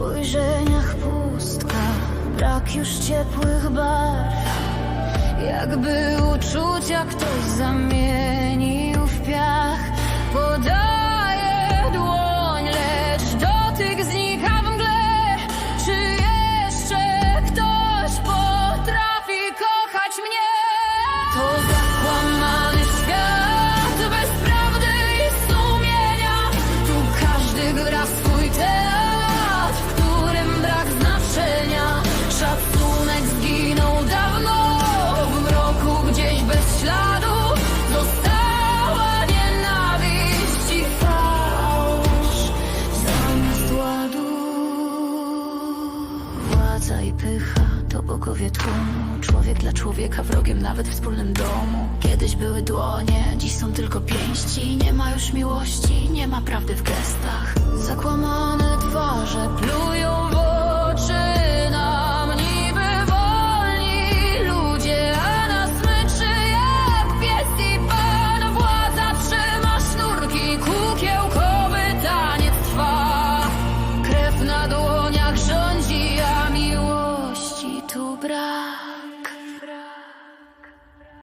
spojrzeniach pustka, brak już ciepłych barw. Jakby uczucia ktoś zamienił w piach. Podaję dłoń, lecz dotyk znika w mgle. Czy jeszcze ktoś potrafi kochać mnie? To zakłamany świat bez prawdy i sumienia. Tu każdy gra swój teatr, Władza i pycha to bogowie tłumu. Człowiek dla człowieka wrogiem nawet w wspólnym domu. Kiedyś były dłonie, dziś są tylko pięści. Nie ma już miłości, nie ma prawdy w gestach. Zakłamane